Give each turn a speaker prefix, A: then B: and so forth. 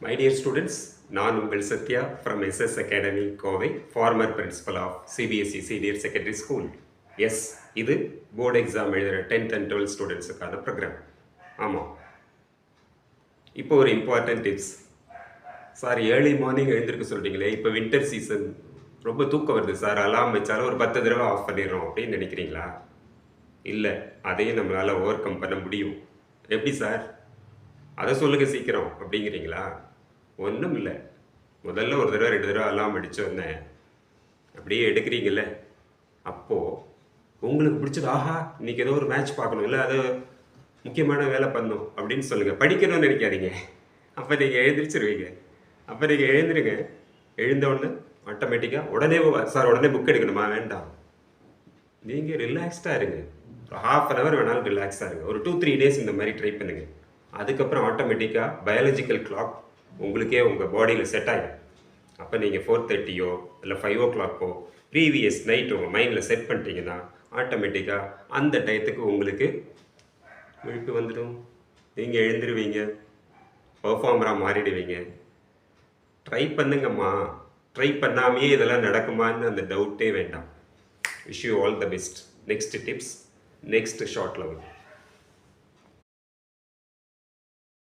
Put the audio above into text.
A: My dear students நான் உங்கள் Sathya from SS academy Kovai former principal of CBSE senior secondary school yes இது board exam எழுதுகிற tenth and twelfth ஸ்டூடெண்ட்ஸுக்கான programme ஆமாம் இப்போ ஒரு important tips sir early morning எழுந்திருக்க சொல்கிறீங்களே இப்போ வின்டர் சீசன் ரொம்ப தூக்கம் வருது சார் அலாம் வச்சாலும் ஒரு பத்து தடவை ஆஃப் பண்ணிடுறோம் அப்படின்னு நினைக்கிறீங்களா? இல்லை அதையும் நம்மளால் ஓவர் கம் பண்ண முடியும். எப்படி சார்? அதை சொல்லுங்க சீக்கிரம் அப்படிங்கிறீங்களா? ஒன்றும் இல்லை முதல்ல ஒரு தடவை ரெண்டு தடவை எல்லாம் அடிச்ச வந்தேன் அப்படியே எடுக்கிறீங்கல்ல? அப்போது உங்களுக்கு பிடிச்சது ஆஹா இன்றைக்கி ஏதோ ஒரு மேட்ச் பார்க்கணும். இல்லை அது முக்கியமான வேலை பண்ணணும். அப்படின்னு சொல்லுங்கள் படிக்கணும்னு நினைக்காதீங்க. அப்போ நீங்கள் எழுந்திரிச்சிருவீங்க. அப்போ நீங்கள் எழுந்துருங்க. எழுந்த உடனே ஆட்டோமேட்டிக்காக உடனே சார் உடனே புக் எடுக்கணுமா? வேண்டாம். நீங்கள் ரிலாக்ஸ்டாக இருங்க. ஒரு ஹாஃப் அன் அவர் வேணாலும் ரிலாக்ஸாக இருங்க. ஒரு டூ த்ரீ டேஸ் இந்த மாதிரி ட்ரை பண்ணுங்கள் அதுக்கப்புறம் ஆட்டோமேட்டிக்காக பயாலஜிக்கல் கிளாக் உங்களுக்கே உங்கள் பாடியில் செட் ஆகிடும் அப்போ நீங்கள் ஃபோர் தேர்ட்டியோ இல்லை ஃபைவ் ஓ கிளாக்கோ ப்ரீவியஸ் நைட் உங்கள் மைண்டில் செட் பண்ணிட்டீங்கன்னா ஆட்டோமேட்டிக்காக அந்த டயத்துக்கு உங்களுக்கு விழிப்பு வந்துடும். நீங்கள் எழுந்துருவீங்க பர்ஃபார்மராக மாறிடுவீங்க. ட்ரை பண்ணுங்கம்மா. ட்ரை பண்ணாமையே இதெல்லாம் நடக்குமான்னு அந்த டவுட்டே வேண்டாம். Wish you all the best next tips next short level